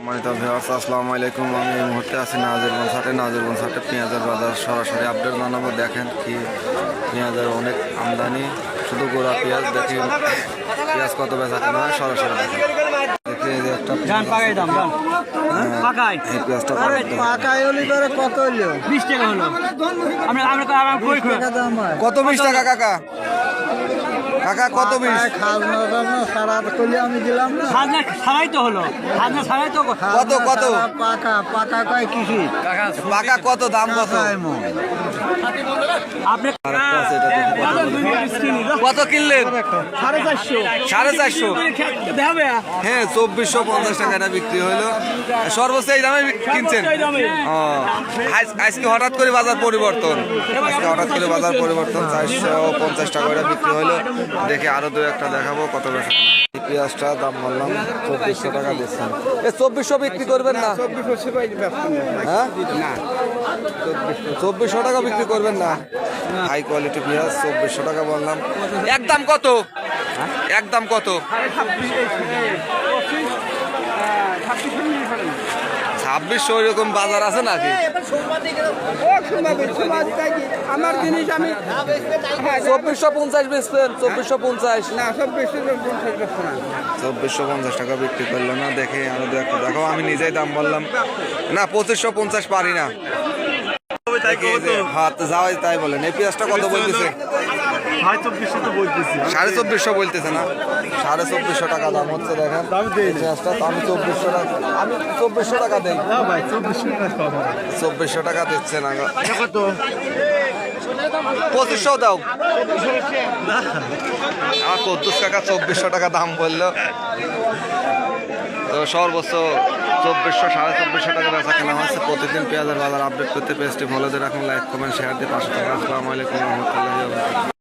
সম্মানিত ভিউয়ার্স আসসালামু আলাইকুম। আমি এই মুহূর্তে আছি নাজিরগঞ্জ হাটে। নাজিরগঞ্জ হাটে পেঁয়াজের বাজার সরাসরি আপডেট জানাব। দেখেন কি পেঁয়াজের অনেক আমদানি। শুধু গোড়া পেঁয়াজ দেখি পেঁয়াজ কত বেচা কেনা হয় সরাসরি দেখি এই যে একটা এই পেঁয়াজটা কত হলি। বিশ টাকা হলো হয়। কত বিশ টাকা কাকা? কাকা কত বিশ? পাকায় খাজনা টাজনা সারা করলে আমি দিলাম না। খাজনা সারাই তো হলো। খাজনা সারাই তো কত, কত? পাকা পাকা কয় কিসি? পাকা কত দাম কত? আপনি আছে, এটা কত। কত কিনলেন? সাড়ে চারশো। সাড়ে চারশো? দেখাবে হ্যাঁ চব্বিশশো পঞ্চাশ টাকা এটা বিক্রি হলো সর্বোচ্চ এই দামে কিনছেন? ও আজকে হঠাৎ করে বাজার পরিবর্তন। আজকে হঠাৎ করে বাজার পরিবর্তন চারশো পঞ্চাশ টাকা করে বিক্রি হলো দেখে আরও দু একটা দেখাবো কত বেশি পেঁয়াজটা দাম বললাম চব্বিশশো টাকা দিচ্ছেন এ চব্বিশশো বিক্রি করবেন না? হ্যাঁ? চব্বিশশো টাকা বিক্রি করবেন না? হাই কোয়ালিটি পেঁয়াজ চব্বিশশো টাকা বললাম। একদম কত? একদম কত? ছাব্বিশশো এরকম বাজার আছে নাকি? আমার জিনিস আমি চব্বিশশো পঞ্চাশ বেচবেন চব্বিশশো পঞ্চাশ। না চব্বিশশো পঞ্চাশ টাকা বিক্রি করল না দেখে আরও দু দেখো আমি নিজেই দাম বললাম। না পঁচিশশো পঞ্চাশ পারি না। দেখি হ্যাঁ তো যাওয়াই তাই বলেন। এই পেঁয়াজটা কত বলতেছে? সাড়ে চব্বিশশো বলতেছে। না? সাড়ে চব্বিশশো টাকা দাম হচ্ছে দেখেন। পেঁয়াজটা তো আমি চব্বিশশো টাকা আমি চব্বিশশো টাকা দেই। চব্বিশশো টাকা দিচ্ছে না পঁচিশশো দাও। আমার কদ্দুস কাকা চব্বিশশো টাকা দাম বলল। তো সর্বোচ্চ চব্বিশশো, সাড়ে চব্বিশশো টাকা বেচা কেনা হচ্ছে। প্রতিদিন পেঁয়াজের বাজার আপডেট করতে পেজটি দিয়ে রাখুন, লাইক, কমেন্ট, শেয়ার দিয়ে পাশে থাকুন। আসসালামু রহমতুল্লাহ